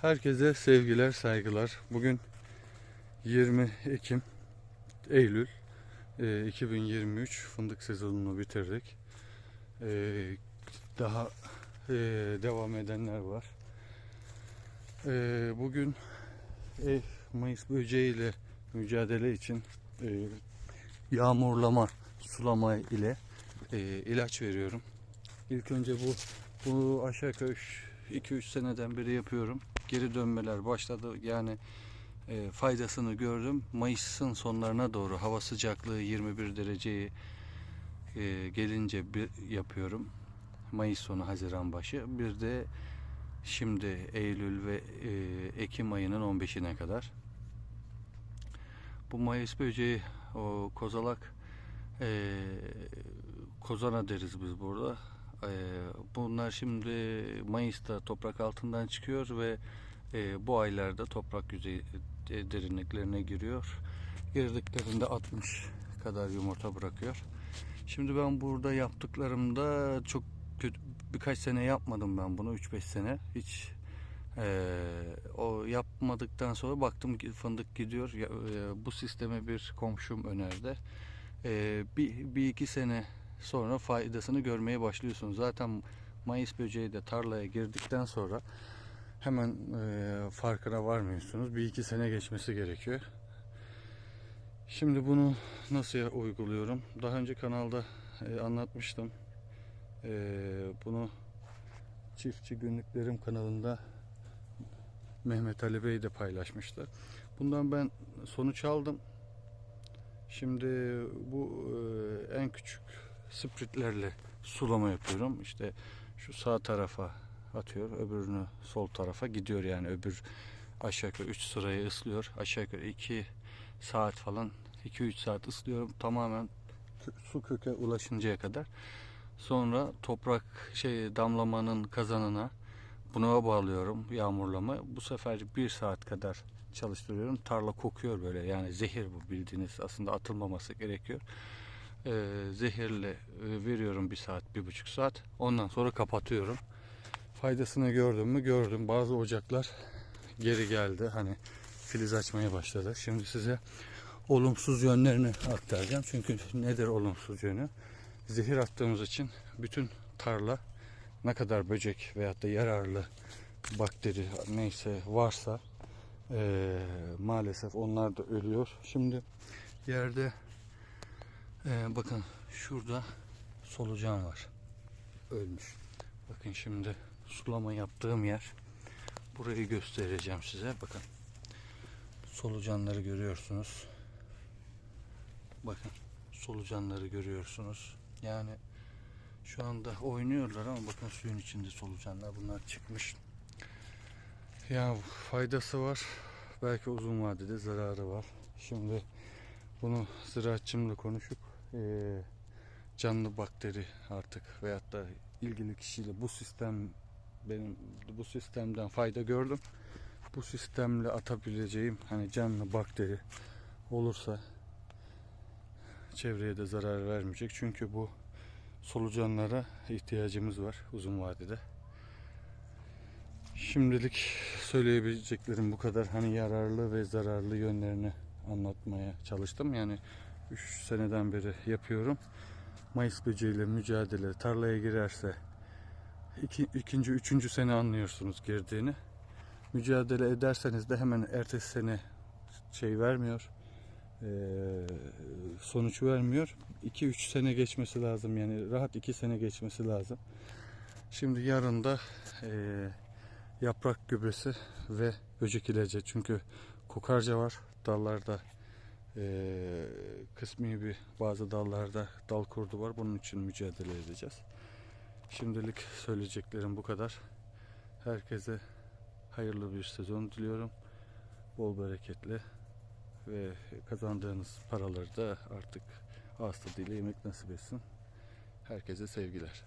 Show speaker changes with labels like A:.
A: Herkese sevgiler, saygılar. Bugün 20 Ekim, Eylül e, 2023 fındık sezonunu bitirdik. E, Daha e, devam edenler var. E, Bugün e, Mayıs böceğiyle mücadele için e, yağmurlama, sulama ile e, ilaç veriyorum. İlk önce bu bu aşağı yukarı 2-3 seneden beri yapıyorum. Geri dönmeler başladı. Yani e, faydasını gördüm. Mayıs'ın sonlarına doğru hava sıcaklığı 21 dereceyi e, gelince bir yapıyorum. Mayıs sonu Haziran başı. Bir de şimdi Eylül ve e, Ekim ayının 15'ine kadar. Bu Mayıs böceği o kozalak e, kozana deriz biz burada. Bunlar şimdi Mayıs'ta toprak altından çıkıyor ve bu aylarda toprak yüzey e, derinliklerine giriyor. Girdiklerinde 60 kadar yumurta bırakıyor. Şimdi ben burada yaptıklarımda çok kötü birkaç sene yapmadım ben bunu 3-5 sene hiç e, o yapmadıktan sonra baktım ki fındık gidiyor. E, bu sisteme bir komşum önerdi. E, bir, bir iki sene sonra faydasını görmeye başlıyorsunuz. Zaten Mayıs böceği de tarlaya girdikten sonra hemen e, farkına varmıyorsunuz. Bir iki sene geçmesi gerekiyor. Şimdi bunu nasıl uyguluyorum? Daha önce kanalda e, anlatmıştım. E, bunu Çiftçi Günlüklerim kanalında Mehmet Ali Bey de paylaşmıştı. Bundan ben sonuç aldım. Şimdi bu e, en küçük spritlerle sulama yapıyorum. İşte şu sağ tarafa atıyor, öbürünü sol tarafa gidiyor yani öbür aşağı yukarı 3 sırayı ıslıyor. Aşağı yukarı 2 saat falan 2-3 saat ıslıyorum tamamen su köke ulaşıncaya kadar. Sonra toprak şey damlamanın kazanına buna bağlıyorum yağmurlama. Bu sefer bir saat kadar çalıştırıyorum. Tarla kokuyor böyle yani zehir bu bildiğiniz aslında atılmaması gerekiyor e, zehirle e, veriyorum bir saat, bir buçuk saat. Ondan sonra kapatıyorum. Faydasını gördüm mü? Gördüm. Bazı ocaklar geri geldi. Hani filiz açmaya başladı. Şimdi size olumsuz yönlerini aktaracağım. Çünkü nedir olumsuz yönü? Zehir attığımız için bütün tarla ne kadar böcek veyahut da yararlı bakteri neyse varsa e, maalesef onlar da ölüyor. Şimdi yerde ee, bakın şurada solucan var. Ölmüş. Bakın şimdi sulama yaptığım yer. Burayı göstereceğim size. Bakın. Solucanları görüyorsunuz. Bakın. Solucanları görüyorsunuz. Yani şu anda oynuyorlar ama bakın suyun içinde solucanlar. Bunlar çıkmış. Ya faydası var. Belki uzun vadede zararı var. Şimdi bunu ziraatçımla konuşup e, canlı bakteri artık veyahut da ilgili kişiyle bu sistem benim bu sistemden fayda gördüm. Bu sistemle atabileceğim hani canlı bakteri olursa çevreye de zarar vermeyecek. Çünkü bu solucanlara ihtiyacımız var uzun vadede. Şimdilik söyleyebileceklerim bu kadar. Hani yararlı ve zararlı yönlerini anlatmaya çalıştım. Yani 3 seneden beri yapıyorum. Mayıs böceğiyle mücadele tarlaya girerse iki, ikinci, üçüncü sene anlıyorsunuz girdiğini. Mücadele ederseniz de hemen ertesi sene şey vermiyor. E, sonuç vermiyor. 2-3 sene geçmesi lazım yani rahat 2 sene geçmesi lazım. Şimdi yarın da e, yaprak gübresi ve böcek ilacı çünkü kokarca var dallarda e, kısmi bir bazı dallarda dal kurdu var. Bunun için mücadele edeceğiz. Şimdilik söyleyeceklerim bu kadar. Herkese hayırlı bir sezon diliyorum. Bol bereketli ve kazandığınız paraları da artık ağız tadıyla yemek nasip etsin. Herkese sevgiler.